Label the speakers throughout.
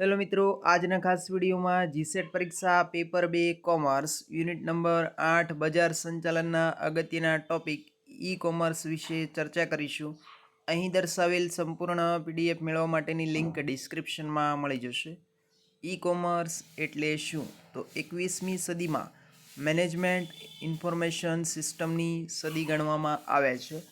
Speaker 1: Hello મિત્રો, આજના ખાસ વિડીયોમાં જીસેટ પરીક્ષા પેપર બે કોમર્સ યુનિટ નંબર આઠ, બજાર સંચાલનના અગત્યના ટોપિક ઈ કોમર્સ વિશે ચર્ચા કરીશું. અહીં દર્શાવેલ સંપૂર્ણ પીડીએફ મેળવવા માટેની લિંક ડિસ્ક્રિપ્શનમાં મળી જશે. ઈ કોમર્સ એટલે શું? તો એકવીસમી સદીમાં મેનેજમેન્ટ ઇન્ફોર્મેશન સિસ્ટમની સદી ગણવામાં આવે છે.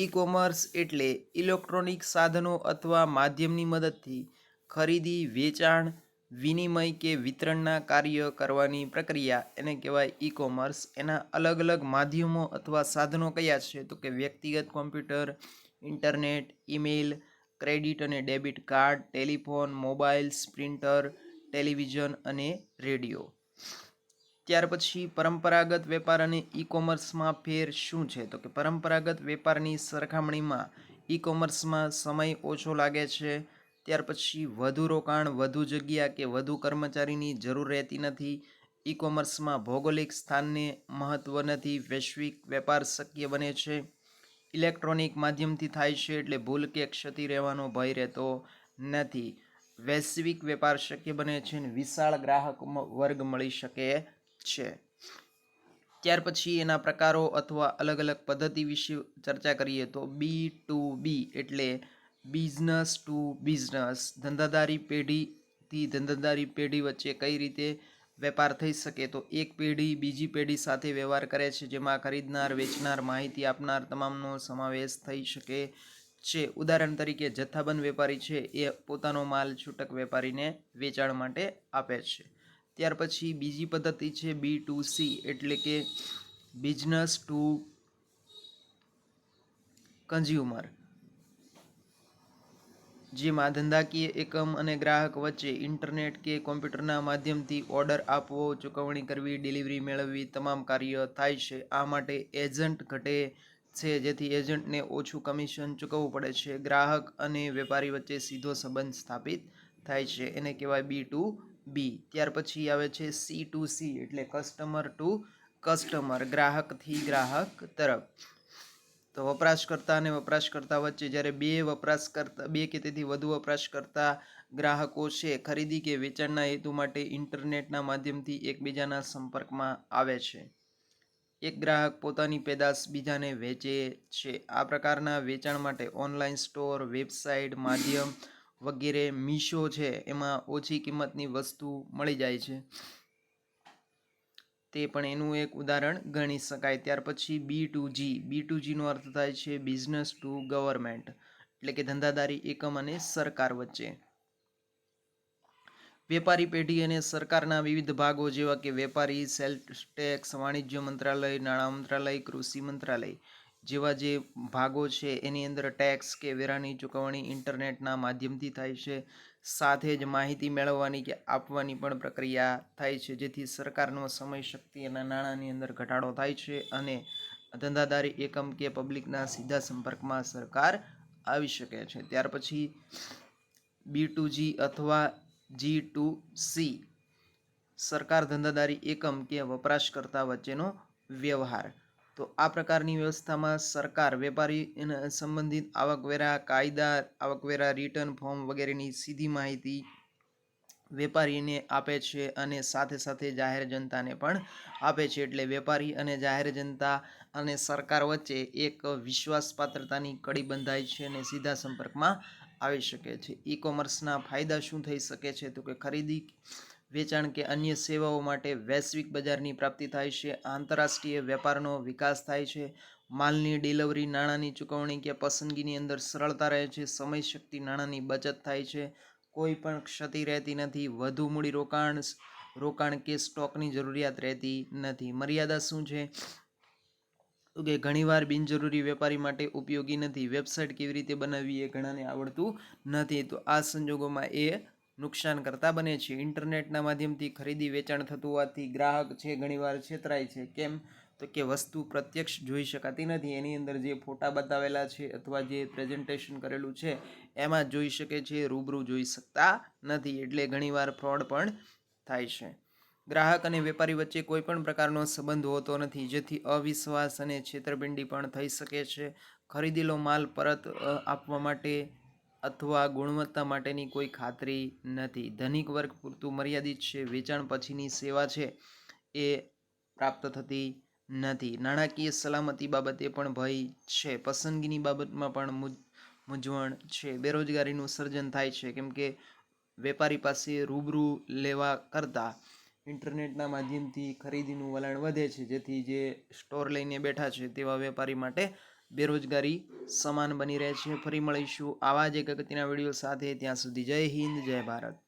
Speaker 1: ઈ કોમર્સ એટલે ઇલેક્ટ્રોનિક સાધનો અથવા માધ્યમની મદદથી ખરીદી, વેચાણ, વિનિમય કે વિતરણના કાર્ય કરવાની પ્રક્રિયા, એને કહેવાય ઈ કોમર્સ એના અલગ અલગ માધ્યમો અથવા સાધનો કયા છે? તો કે વ્યક્તિગત કોમ્પ્યુટર, ઇન્ટરનેટ, ઈમેલ, ક્રેડિટ અને debit card, telephone mobiles printer television અને રેડિયો. ત્યાર પછી પરંપરાગત વેપાર અને ઈ કોમર્સમાં ફેર શું છે? તો કે પરંપરાગત વેપારની સરખામણીમાં ઈ કોમર્સમાં સમય ઓછો લાગે છે ત્યાર પછી વધુ રોકાણ, વધુ જગ્યા કે વધુ કર્મચારીની જરૂર રહેતી નથી. ઈ કોમર્સમાં ભૌગોલિક સ્થાનને મહત્ત્વ નથી. વૈશ્વિક વેપાર શક્ય બને છે. ઇલેક્ટ્રોનિક માધ્યમથી થાય છે એટલે ભૂલ કે ક્ષતિ રહેવાનો ભય રહેતો નથી. વૈશ્વિક વેપાર શક્ય બને છે અને વિશાળ ગ્રાહક વર્ગ મળી શકે છે. ત્યાર પછી એના પ્રકારો અથવા અલગ અલગ પદ્ધતિ વિશે ચર્ચા કરીએ તો બી ટુ બી એટલે બિઝનેસ ટુ બિઝનેસ. ધંધાદારી પેઢીથી ધંધાદારી પેઢી વચ્ચે કઈ રીતે વેપાર થઈ શકે? તો એક પેઢી બીજી પેઢી સાથે વ્યવહાર કરે છે, જેમાં ખરીદનાર, વેચનાર માહિતી આપનાર તમામનો સમાવેશ થઈ શકે છે. ઉદાહરણ તરીકે, જથ્થાબંધ વેપારી છે, એ પોતાનો માલ છૂટક વેપારીને વેચાણ માટે આપે છે. ત્યાર પછી બીજી પદ્ધતિ છે, બી ટુ સી, એટલે કે બિઝનેસ ટુ કન્ઝ્યુમર. જેમાં ધંધાકીય એકમ અને ગ્રાહક વચ્ચે ઇન્ટરનેટ કે કોમ્પ્યુટરના માધ્યમથી ઓર્ડર આપવો, ચૂકવણી કરવી, ડિલિવરી મેળવવી તમામ કાર્ય થાય છે. આ માટે એજન્ટ ઘટે છે, જેથી એજન્ટને ઓછું કમિશન ચૂકવવું પડે છે. ગ્રાહક અને વેપારી વચ્ચે સીધો સંબંધ સ્થાપિત થાય છે. એને કહેવાય બી ટુ બી. ત્યાર પછી આવે છે સી ટુ સી, એટલે કસ્ટમર ટુ કસ્ટમર ગ્રાહકથી ગ્રાહક તરફ. તો વપરાશકર્તા અને વપરાશકર્તા વચ્ચે જ્યારે બે વપરાશકર્તા, બે કે તેથી વધુ વપરાશકર્તા ગ્રાહકો છે, ખરીદી કે વેચાણના હેતુ માટે ઇન્ટરનેટના માધ્યમથી એકબીજાના સંપર્કમાં આવે છે. એક ગ્રાહક પોતાની પેદાશ બીજાને વેચે છે. આ પ્રકારના વેચાણ માટે ઓનલાઈન સ્ટોર, વેબસાઇટ માધ્યમ વગેરે મીશો છે. એમાં ઓછી કિંમતની વસ્તુ મળી જાય છે. તે પણ એનું એક ઉદાહરણ ગણી શકાય. ત્યાર પછી બી ટુ જી. બી ટુ જીનો અર્થ થાય છે બિઝનેસ ટુ ગવર્મેન્ટ, એટલે કે ધંધાદારી, એકમ અને સરકાર વચ્ચે. વેપારી પેઢી અને સરકારના વિવિધ ભાગો જેવા કે વેપારી સેલ્સ ટેક્સ, વાણિજ્ય મંત્રાલય, નાણાં મંત્રાલય, કૃષિ મંત્રાલય જેવા જે ભાગો છે, એની અંદર ટેક્સ કે વેરાની ચૂકવણી ઇન્ટરનેટના માધ્યમથી થાય છે. સાથે જ માહિતી મેળવવાની કે આપવાની પણ પ્રક્રિયા થાય છે, જેથી સરકારનો સમય શક્તિ અને નાણાંની અંદર ઘટાડો થાય છે અને ધંધાદારી એકમ કે પબ્લિકના સીધા સંપર્કમાં સરકાર આવી શકે છે. ત્યાર પછી બી ટુ જી અથવા જી ટુ સી સરકાર ધંધાદારી એકમ કે વપરાશકર્તા વચ્ચેનો વ્યવહાર. તો આ પ્રકારની વ્યવસ્થામાં સરકાર, વેપારી સંબંધિત આવકવેરા કાયદા આવકવેરા રિટર્ન ફોર્મ વગેરેની સીધી માહિતી વેપારીને આપે છે અને સાથે સાથે જાહેર જનતાને પણ આપે છે. એટલે વેપારી અને જાહેર જનતા અને સરકાર વચ્ચે એક વિશ્વાસપાત્રતાની કડી બંધાય છે અને સીધા સંપર્કમાં આવી શકે છે. ઈ કોમર્સના ફાયદા શું થઈ શકે છે? તો કે ખરીદી વેચાણ કે અન્ય સેવાઓ માટે વૈશ્વિક બજારની પ્રાપ્તિ થાય છે, આંતરરાષ્ટ્રીય વેપારનો વિકાસ થાય છે, માલની ડિલિવરી, નાણાંની ચૂકવણી કે પસંદગીની અંદર સરળતા રહે છે સમય શક્તિ નાણાંની બચત થાય છે, કોઈ પણ ક્ષતિ રહેતી નથી, વધુ મૂડી રોકાણ રોકાણ કે સ્ટોકની જરૂરિયાત રહેતી નથી. મર્યાદા શું છે? તો કે ઘણીવાર બિનજરૂરી વેપારી માટે ઉપયોગી નથી. વેબસાઇટ કેવી રીતે બનાવવી એ ઘણાને આવડતું નથી. તો આ સંજોગોમાં એ નુકસાન કરતા બને છે. ઇન્ટરનેટના માધ્યમથી ખરીદી, વેચાણ થતું હોવાથી ગ્રાહક છે, ઘણીવાર છેતરાય છે. કેમ? તો કે વસ્તુ પ્રત્યક્ષ જોઈ શકાતી નથી. એની અંદર જે ફોટા બતાવેલા છે અથવા જે પ્રેઝન્ટેશન કરેલું છે, એમાં જોઈ શકે છે, રૂબરૂ જોઈ શકતા નથી. એટલે ઘણીવાર ફ્રોડ પણ થાય છે. ગ્રાહક અને વેપારી વચ્ચે કોઈ પણ પ્રકારનો સંબંધ હોતો નથી, જેથી અવિશ્વાસ અને છેતરપિંડી પણ થઈ શકે છે. ખરીદેલો માલ પરત આપવા માટે અથવા ગુણવત્તા માટેની કોઈ ખાતરી નથી. ધનિક વર્ગ પૂરતું મર્યાદિત છે, વેચાણ પછીની સેવા છે એ પ્રાપ્ત થતી નથી. નાણાકીય સલામતી બાબતે પણ ભય છે. પસંદગીની બાબતમાં પણ મૂંઝ- મૂંઝવણ છે. બેરોજગારીનું સર્જન થાય છે, કેમ કે વેપારી પાસે રૂબરૂ લેવા કરતાં ઇન્ટરનેટના માધ્યમથી ખરીદીનું વલણ વધે છે. જેથી જે સ્ટોર લઈને બેઠા છે તેવા વેપારી માટે બેરોજગારી સમાન બની રહે છે. ફરી મળીશું આવા જ એક અગત્યના વીડિયો સાથે. ત્યાં સુધી જય હિન્દ, જય ભારત.